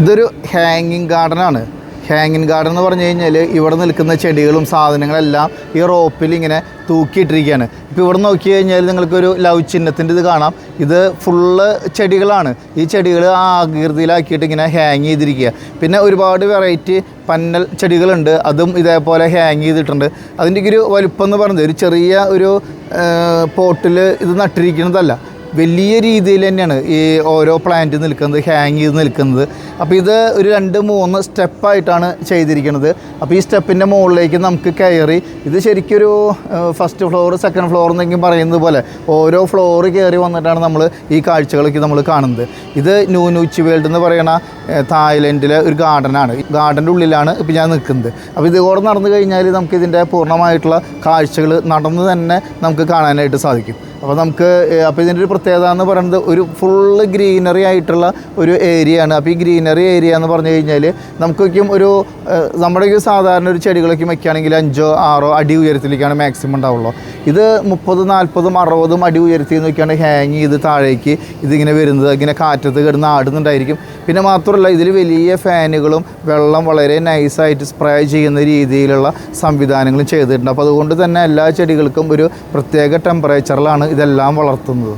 ഇതൊരു ഹാങ്ങിങ് ഗാർഡനാണ് ഹാങ്ങിങ് ഗാർഡൻ എന്ന് പറഞ്ഞു കഴിഞ്ഞാൽ ഇവിടെ നിൽക്കുന്ന ചെടികളും സാധനങ്ങളെല്ലാം ഈ റോപ്പിൽ ഇങ്ങനെ തൂക്കിയിട്ടിരിക്കുകയാണ്. ഇപ്പോൾ ഇവിടെ നോക്കി കഴിഞ്ഞാൽ നിങ്ങൾക്കൊരു ലവ് ചിഹ്നത്തിന്റെ ഇത് കാണാം. ഇത് ഫുള്ള് ചെടികളാണ്. ഈ ചെടികൾ ആകൃതിയിലാക്കിയിട്ട് ഇങ്ങനെ ഹാങ് ചെയ്തിരിക്കുക. പിന്നെ ഒരുപാട് വെറൈറ്റി പന്നൽ ചെടികളുണ്ട്. അതും ഇതേപോലെ ഹാങ് ചെയ്തിട്ടുണ്ട്. അതിന്റെ ഒരു വലുപ്പം എന്ന് പറയുന്നത് ഒരു ചെറിയ ഒരു പോട്ടിൽ ഇത് നട്ടിരിക്കുന്നതല്ല. വലിയ രീതിയിൽ തന്നെയാണ് ഈ ഓരോ പ്ലാന്റ് നിൽക്കുന്നത് ഹാങ് ചെയ്ത് നിൽക്കുന്നത്. അപ്പോൾ ഇത് ഒരു രണ്ട് മൂന്ന് സ്റ്റെപ്പായിട്ടാണ് ചെയ്തിരിക്കുന്നത്. അപ്പോൾ ഈ സ്റ്റെപ്പിന്റെ മുകളിലേക്ക് നമുക്ക് കയറി ഇത് ശരിക്കൊരു ഫസ്റ്റ് ഫ്ലോർ സെക്കൻഡ് ഫ്ലോർ എന്നെങ്കിലും പറയുന്നത് പോലെ ഓരോ ഫ്ലോർ കയറി വന്നിട്ടാണ് നമ്മൾ ഈ കാഴ്ചകളൊക്കെ നമ്മൾ കാണുന്നത്. ഇത് ന്യൂനൂച്ചി വേൾഡ് എന്ന് പറയുന്ന തായ്ലൻഡിലെ ഒരു ഗാർഡനാണ്. ഗാർഡന്റെ ഉള്ളിലാണ് ഇപ്പോൾ ഞാൻ നിൽക്കുന്നത്. അപ്പോൾ ഇതുപോലെ നടന്നു കഴിഞ്ഞാൽ നമുക്ക് ഇതിന്റെ പൂർണമായിട്ടുള്ള കാഴ്ചകൾ നടന്ന് തന്നെ നമുക്ക് കാണാനായിട്ട് സാധിക്കും. അപ്പോൾ നമുക്ക് അപ്പോൾ ഇതിന്റെ ഒരു പ്രത്യേകത എന്ന് പറയുന്നത് ഒരു ഫുള്ള് ഗ്രീനറി ആയിട്ടുള്ള ഒരു ഏരിയയാണ് അപ്പോൾ ഈ ഗ്രീനറി ഏരിയ എന്ന് പറഞ്ഞു കഴിഞ്ഞാൽ നമുക്കൊക്കെയും ഒരു നമ്മുടെ സാധാരണ ഒരു ചെടികളൊക്കെ വയ്ക്കുകയാണെങ്കിൽ അഞ്ചോ ആറോ അടി ഉയരത്തിലേക്കാണ് മാക്സിമം ഉണ്ടാവുള്ളൂ. ഇത് മുപ്പതും നാൽപ്പതും അറുപതും അടി ഉയരത്തിൽ നോക്കിയാണ് ഹാങ് ചെയ്ത് താഴേക്ക് ഇതിങ്ങനെ വരുന്നത് ഇങ്ങനെ കാറ്റത്ത് കിടന്ന് ആടുന്നുണ്ടായിരിക്കും. പിന്നെ മാത്രമല്ല ഇതിൽ വലിയ ഫാനുകളും വെള്ളം വളരെ നൈസായിട്ട് സ്പ്രേ ചെയ്യുന്ന രീതിയിലുള്ള സംവിധാനങ്ങളും ചെയ്തിട്ടുണ്ട്. അപ്പോൾ അതുകൊണ്ട് തന്നെ എല്ലാ ചെടികൾക്കും ഒരു പ്രത്യേക ടെമ്പറേച്ചറിലാണ് ഇതെല്ലാം വളർത്തുന്നത്.